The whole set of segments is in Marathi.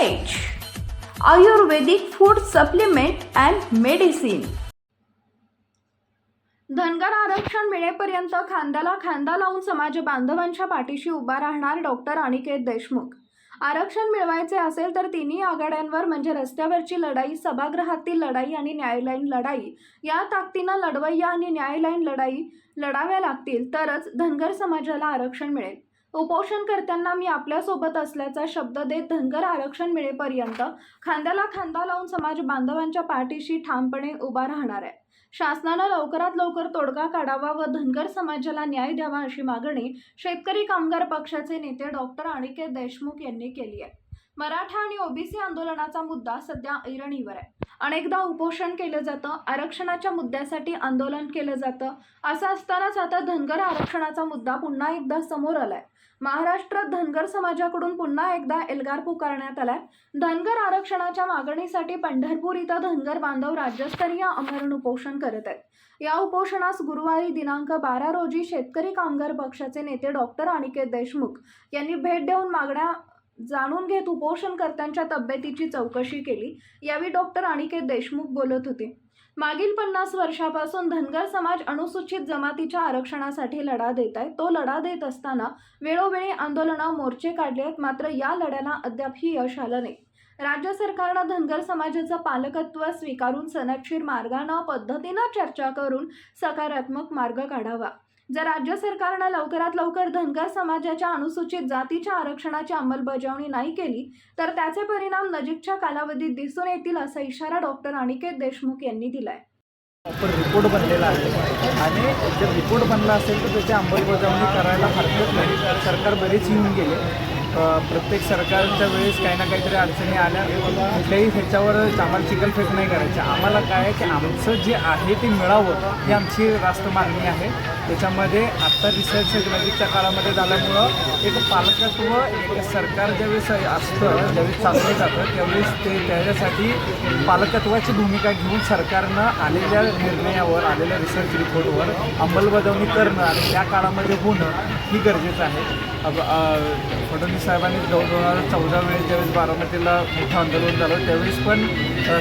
Ayurvedic food supplement and medicine Dhangar आरक्षण मिळेपर्यंत खांद्याला खांदा लावून समाज बांधवांच्या पाठीशी उभा राहणार डॉक्टर अनिकेत देशमुख. आरक्षण मिळवायचे असेल तर तिन्ही आघाड्यांवर म्हणजे रस्त्यावरची लढाई सभागृहातील लढाई आणि न्यायालयीन लढाई या ताकदीनं लढवय्या आणि न्यायालयीन लढाई लढाव्या लागतील तरच धनगर समाजाला आरक्षण मिळेल. उपोषणकर्त्यांना मी आपल्यासोबत असल्याचा शब्द देत धनगर आरक्षण मिळेपर्यंत खांद्याला खांदा लावून समाज बांधवांच्या पाठीशी ठामपणे उभा राहणार आहे. शासनानं लवकरात लवकर तोडगा काढावा व धनगर समाजाला न्याय द्यावा अशी मागणी शेतकरी कामगार पक्षाचे नेते डॉक्टर अनिकेत देशमुख यांनी केली आहे. मराठा आणि ओबीसी आंदोलनाचा मुद्दा सध्या ऐरणीवर आहे. अनेकदा उपोषण केलं जातं आरक्षणाच्या मुद्द्यासाठी आंदोलन केलं जातं. असं असतानाच आता धनगर आरक्षणाचा मुद्दा पुन्हा एकदा समोर आलाय. महाराष्ट्रात धनगर समाजाकडून पुन्हा एकदा एल्गार पुकारण्यात आलाय. धनगर आरक्षणाच्या मागणीसाठी पंढरपूर इथं धनगर बांधव राज्यस्तरीय आमरण उपोषण करत आहेत. या उपोषणास गुरुवारी दिनांक बारा रोजी शेतकरी कामगार पक्षाचे नेते डॉक्टर अनिकेत देशमुख यांनी भेट देऊन मागण्या जाणून घेत उपोषणकर्त्यांच्या तब्येतीची चौकशी केली. यावेळी डॉक्टर अनिकेत देशमुख बोलत होते. मागील पन्नास वर्षापासून धनगर समाज अनुसूचित जमातीच्या आरक्षणासाठी लढा देत आहे. तो लढा देत असताना वेळोवेळी आंदोलनं मोर्चे काढले आहेत. मात्र या लढ्याला अद्यापही यश आलं नाही. राज्य सरकारनं धनगर समाजाचं पालकत्व स्वीकारून सनदशीर मार्गानं पद्धतीनं चर्चा करून सकारात्मक मार्ग काढावा. जर राज्य सरकारनं लवकरात लवकर धनगर समाजाच्या अनुसूचित जातीच्या आरक्षणाची अंमलबजावणी नाही केली तर त्याचे परिणाम नजीकच्या कालावधीत दिसून येतील असा इशारा डॉक्टर अनिकेत देशमुख यांनी दिलाय. प्रॉपर रिपोर्ट बनलेला आहे आणि जर रिपोर्ट बनला असेल तर त्याची अंमलबजावणी करायला हरकत नाही. सरकार बरेच येऊन गेले. प्रत्येक सरकारच्या वेळेस काही ना काहीतरी अडचणी आल्या. कुठल्याही ह्याच्यावर आम्हाला चिकलफेक नाही करायची. आम्हाला काय आहे की आमचं जे आहे ते मिळावं ही आमची रास्त मागणी आहे. त्याच्यामध्ये आत्ता रिसर्च नजीकच्या काळामध्ये झाल्यामुळं एक पालकत्व एक सरकार ज्यावेळेस असतं ज्यावेळेस चाललं जातं त्यावेळेस ते त्याच्यासाठी पालकत्वाची भूमिका घेऊन सरकारनं आलेल्या निर्णयावर आलेल्या रिसर्च रिपोर्टवर अंमलबजावणी करणं आणि त्या काळामध्ये होणं ही गरजेचं आहे. फडणवीस साहेबांनी दोन दोन हजार चौदा वेळेस ज्यावेळेस बारामतीला मोठं आंदोलन झालं त्यावेळेस पण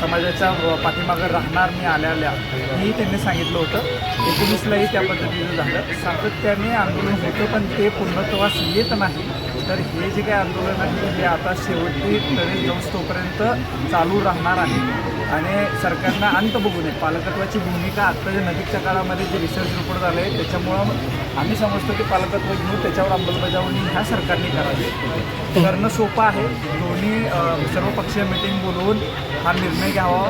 समाजाच्या पाठीमागं राहणार मी आल्या आल्या हेही त्यांनी सांगितलं होतं. एकोणीसलाही त्या पद्धतीनं झालं. सातत्याने आंदोलन होतं पण ते पूर्णत्वास येत नाही. तर हे जे काही आंदोलन आहे हे आता शेवटी तरी जाऊन तोपर्यंत चालू राहणार आहे. आणि सरकारनं अंत बघू नये. पालकत्वाची भूमिका आत्ताच्या जे नजीकच्या काळामध्ये जे रिसर्च रिपोर्ट झाले आहे त्याच्यामुळं आम्ही समजतो की पालकत्व घेऊन त्याच्यावर अंमलबजावणी ह्या सरकारने करावी. करणं सोपं आहे. दोन्ही सर्वपक्षीय मिटिंग बोलवून हा निर्णय घ्यावा.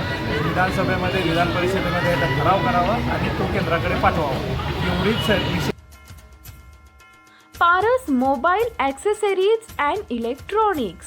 विधानसभेमध्ये विधान परिषदेमध्ये याचा ठराव करावा आणि तो केंद्राकडे पाठवावा. एवढीच Paras mobile accessories and electronics.